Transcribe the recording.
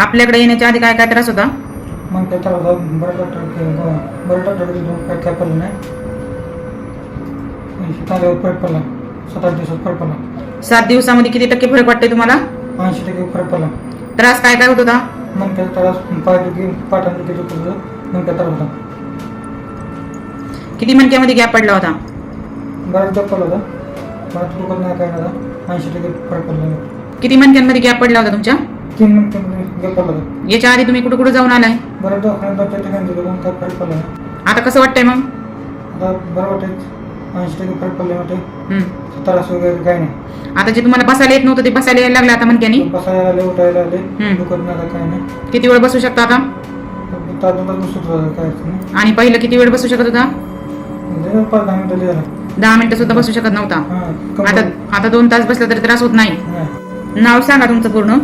आपल्याकडे येण्याच्या आधी काय काय त्रास होता? मग काय त्रास होता बरं डॉक्टर बरं डॉक्टर काय काय पडलं नाही. आल्यावर फरक पडला. सात आठ दिवसात फरक पडला. सात दिवसामध्ये किती टक्के फरक वाटतोय तुम्हाला? ऐंशी टक्के फरक पडला. त्रास काय काय होत होता? मग काय त्रास पाय दुखी पाठां दुखी दुखत होतं मग काय त्रास होता. किती मणक्यामध्ये गॅप पडला होता? बराच गप्प पडला होता. बराच दुखत नाही काय ऐंशी टक्के फरक पडला. किती मणक्यांमध्ये गॅप पडला होता तुमच्या? तीन होता याच्या आधी तुम्ही कुठे कुठे जाऊन आलाय? बरं दवाखान्यात दोन चार ठिकाणी दिलं पण काय फरक पडला. नाही आता कसं वाटतंय मग? आता बरं वाटत ऐंशी टक्के फरक पडले वाटते हम्म. त्रास वगैरे काही नाही. आता जे तुम्हाला बसायला येत नव्हतं ते बसायला यायला लागलं आता मणक्यानी बसायला आले उठायला आले हम्म. दुखत नाही आता काही नाही. किती वेळ बसू शकता आता? काय अडचण नाही. आणि पहिलं किती वेळ बसू शकत होता? म्हणजे पाच दहा मिनिटं लिहिलं. दहा मिनिटं सुद्धा बसू शकत नव्हता. हां आता आता दोन तास बसला तरी त्रास होत नाही. नाही नाव सांगा तुमचं पूर्ण.